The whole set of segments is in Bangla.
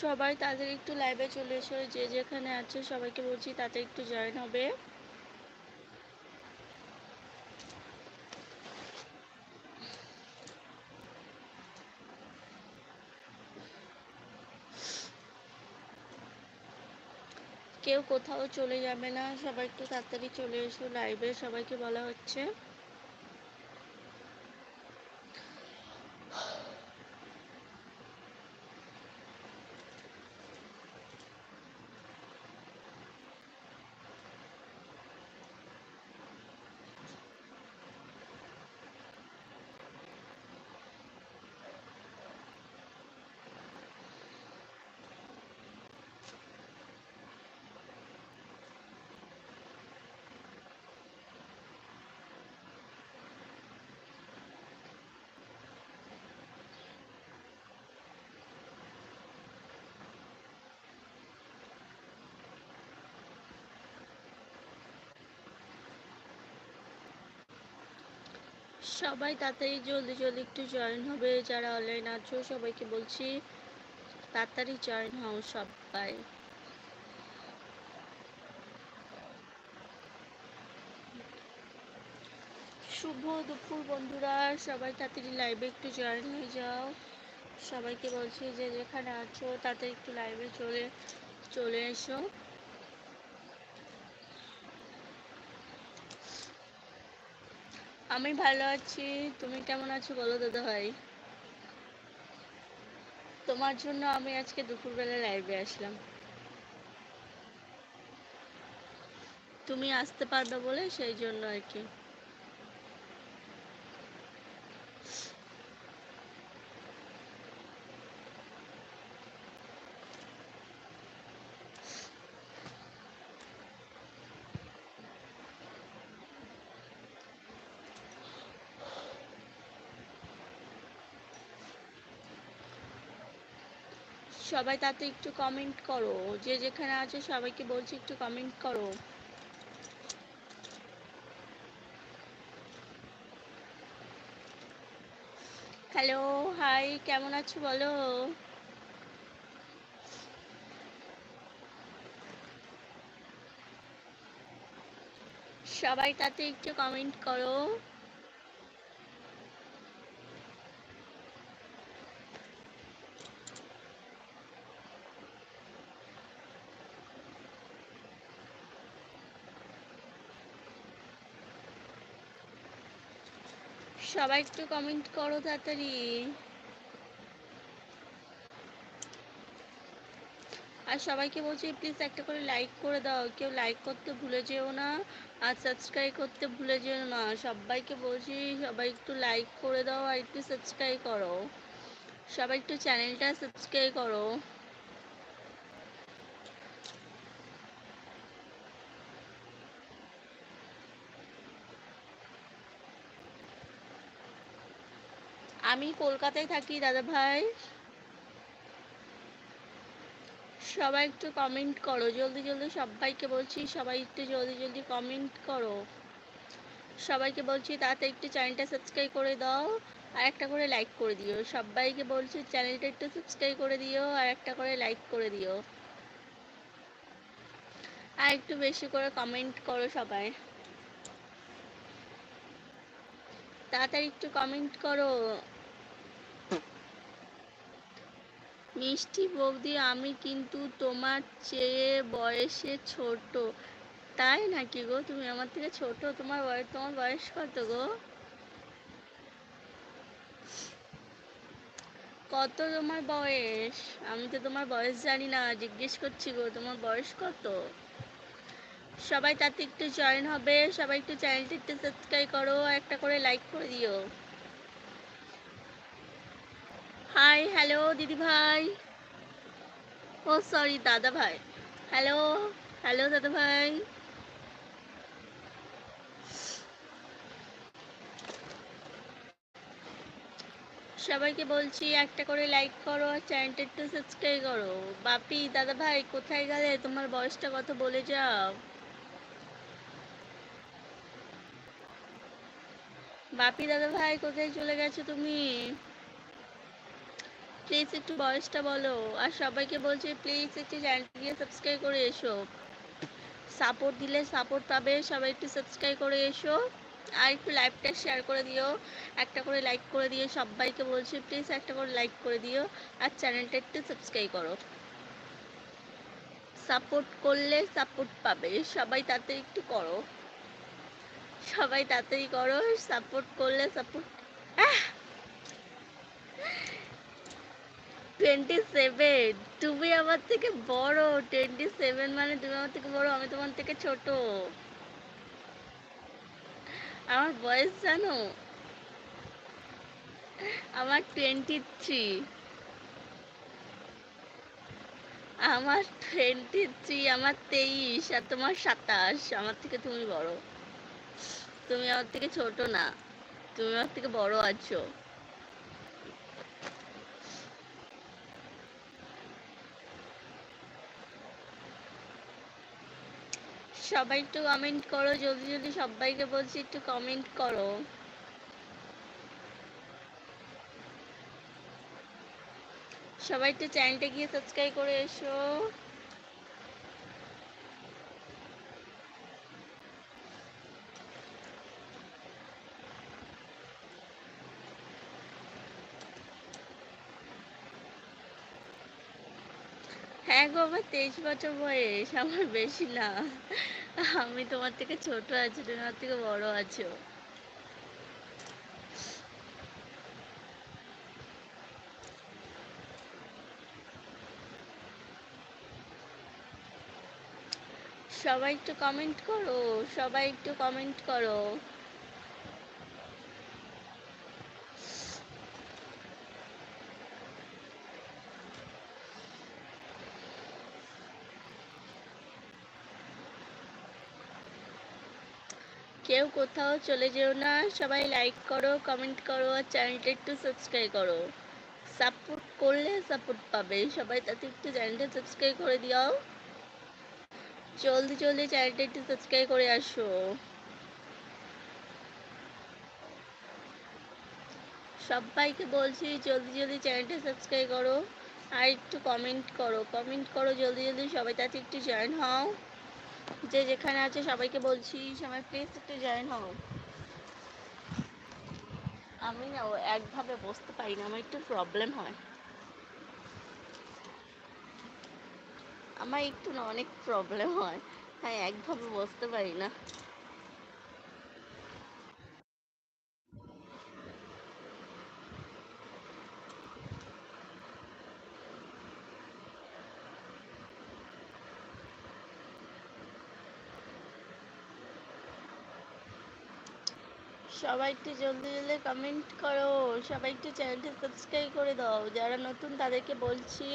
সবাই তাদের একটু লাইভে চলে এসো, যে যেখানে আছে সবাইকে বলছি তাতে একটু জয়েন হবে। কেউ কোথাও চলে যাবে না, সবাই একটু তাড়াতাড়ি চলে এসো লাইভে সবাইকে বলা হচ্ছে। সবাই তাড়াতাড়ি জলদি জলদি একটু জয়েন হবে। যারা অনলাইন আছো, সবাইকে বলছি, তাড়াতাড়ি জয়েন হও সবাই। শুভ দুপুর বন্ধুরা, সবাই তাড়াতাড়ি লাইভে একটু জয়েন হয়ে যাও। সবাইকে বলছি যে যেখানে আছো তাতে একটু লাইভে চলে চলে এসো। আমি ভালো আছি। তুমি কেমন আছো বলো দাদা ভাই তোমার জন্য আমি আজকে দুপুরবেলা লাইভে আসলাম। তুমি আসতে পারবে বলে সেই জন্য আর কি। সবাই তাতে একটু কমেন্ট করো। যে যেখানে আছে সবাইকে বলছি একটু কমেন্ট করো। হ্যালো হাই কেমন আছো বলো? সবাই তাতে একটু কমেন্ট করো। সবাই একটু কমেন্ট করো তাড়াতাড়ি। আর সবাইকে বলছি প্লিজ একটা করে লাইক করে দাও। কেউ লাইক করতে ভুলে যেও না, আর সাবস্ক্রাইব করতে ভুলে যেও না। সবাইকে বলছি, সবাই একটু লাইক করে দাও আর একটু সাবস্ক্রাইব করো। সবাই একটু চ্যানেলটা সাবস্ক্রাইব করো। আমি কলকাতায় থাকি, দাদা ভাই। সবাই একটু কমেন্ট করো, জলদি জলদি সবাইকে বলছি, সবাই একটু জলদি জলদি কমেন্ট করো। সবাইকে বলছি তাতে একটু চ্যানেলটা সাবস্ক্রাইব করে দাও, আর একটা করে লাইক করে দিও। সবাইকে বলছি চ্যানেলটা একটু সাবস্ক্রাইব করে দিও, আর একটা করে লাইক করে দিও। আর একটু বেশি করে কমেন্ট করো সবাই। তাড়াতাড়ি একটু কমেন্ট করো। মিষ্টি বৌদি, আমি কিন্তু তোমার চেয়ে বয়সে ছোট। তাই নাকি গো? তুমি আমার থেকে ছোট, তোমার বয়স তোমার বয়স কত গো? কত তোমার বয়স? আমি তো তোমার বয়স জানি না, জিজ্ঞেস করছি গো, তোমার বয়স কত? সবাই তাতে একটু জয়েন হবে, সবাই একটু চ্যানেলটি একটু সাবস্ক্রাইব করো, একটা করে লাইক করে দিও। হাই হ্যালো দিদি ভাই ও সরি দাদা ভাই হ্যালো হ্যালো দাদা ভাই সবাইকে বলছি, একটা করে লাইক করো আর চ্যানেলটা একটু সাবস্ক্রাইব করো। বাপি, দাদা ভাই, কোথায় গেলে? তোমার বয়সটা কত বলে যাও। বাপি, দাদা ভাই, কোথায় চলে গেছো তুমি? প্লিজ একটু বয়সটা বলো। আর সবাইকে বলছি প্লিজ একটু চ্যানেলটিকে সাবস্ক্রাইব করে এসো। সাপোর্ট দিলে সাপোর্ট পাবে, সবাই একটু সাবস্ক্রাইব করে এসো। আর একটু লাইভটা শেয়ার করে দিও। একটা করে লাইক করে দিও। সবাইকে বলছি প্লিজ একটা করে লাইক করে দিও। আর চ্যানেলটা একটু সাবস্ক্রাইব করো। সাপোর্ট করলে সাপোর্ট পাবে। সবাই তাতে একটু করো। সবাই তাড়াতাড়ি করো। সাপোর্ট করলে সাপোর্ট টোয়েন্টি সেভেন তুমি আমার থেকে বড়। টোয়েন্টি সেভেন মানে তুমি আমার থেকে বড়, আমি তোমার থেকে ছোট। আমার বয়স জানো? আমার টোয়েন্টি থ্রি আমার টোয়েন্টি থ্রি আমার তেইশ, আর তোমার সাতাশ। আমার থেকে তুমি বড়। তুমি আমার থেকে ছোট না। তুমি আমার থেকে বড় আছো। সবাই একটু কমেন্ট করো জলদি জলদি সবাইকে বলছি একটু কমেন্ট করো। সবাই একটু চ্যানেলটা গিয়ে সাবস্ক্রাইব করে এসো। হ্যাঁ গো, আমার তেইশ বছর বয়স, আমার বেশি না। আমি তোমার থেকে ছোট আছি, তুমি আমার থেকে বড় আছো। সবাই একটু কমেন্ট করো, সবাই একটু কমেন্ট করো। কেউ কোথাও চলে যেও না। সবাই লাইক করো কমেন্ট করো আর চ্যানেলটা একটু সাবস্ক্রাইব করো। সাপোর্ট করলে সাপোর্ট পাবে। সবাই তাতে একটু চ্যানেলটা সাবস্ক্রাইব করে দিও জলদি জলদি চ্যানেলটা একটু সাবস্ক্রাইব করে আসো। সবাইকে বলছি, জলদি জলদি চ্যানেলটা সাবস্ক্রাইব করো। আর একটু কমেন্ট করো। কমেন্ট করো জলদি জলদি। সবাই তাতে একটু জয়েন হও। যে যেখানে আছে সবাইকে বলছি, সবাই প্লিজ একটু জয়েন হও। আমি না, ও একভাবে বসতে পারি না, আমার একটু প্রবলেম হয়। আমার একটু না অনেক প্রবলেম হয়। তাই একভাবে বসতে পারি না। সবাই একটু জলদি জলদি কমেন্ট করো। সবাই একটু চ্যানেলটা সাবস্ক্রাইব করে দাও। যারা নতুন তাদেরকে বলছি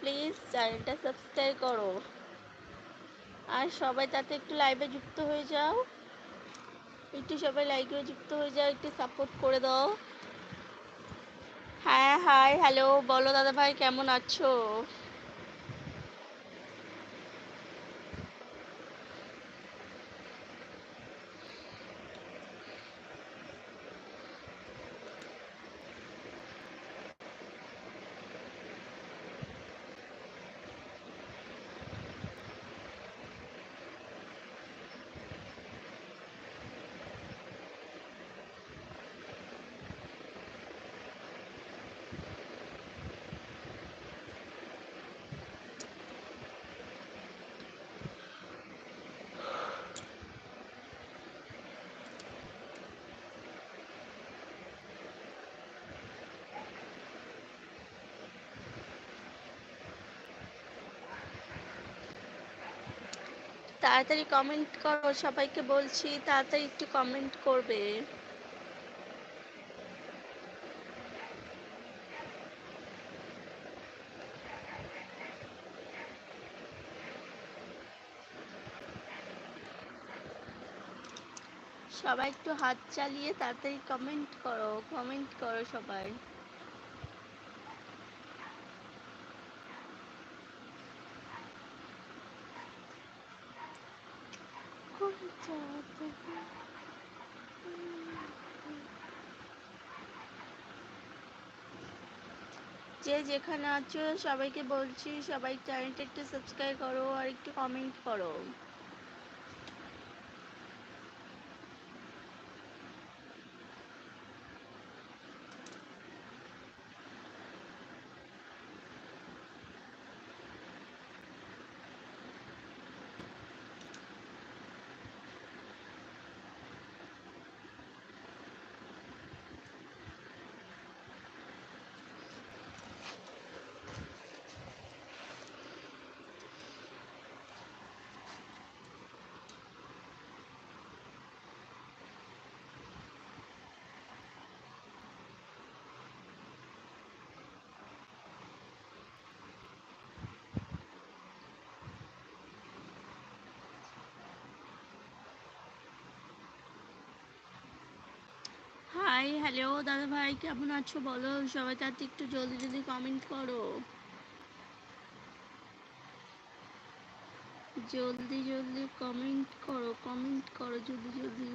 প্লিজ চ্যানেলটা সাবস্ক্রাইব করো। আর সবাই তাতে একটু লাইভে যুক্ত হয়ে যাও। একটু সবাই লাইভে যুক্ত হয়ে যাও, একটু সাপোর্ট করে দাও। হ্যাঁ হাই হ্যালো বলো দাদা ভাই কেমন আছো? তাড়াতাড়ি কমেন্ট করো, সবাইকে বলছি, তাড়াতাড়ি একটু কমেন্ট করবে। সবাই একটু হাত চালিয়ে তাড়াতাড়ি কমেন্ট করো কমেন্ট করো সবাই। যে যেখানে আছো সবাইকে বলছি সবাই চ্যানেলটা একটু সাবস্ক্রাইব করো আর একটু কমেন্ট করো। হাই হ্যালো দাদা ভাই, কেমন আছো বলো? সবাই তার একটু জলদি জলদি কমেন্ট করো। জলদি জলদি কমেন্ট করো কমেন্ট করো জলদি জলদি।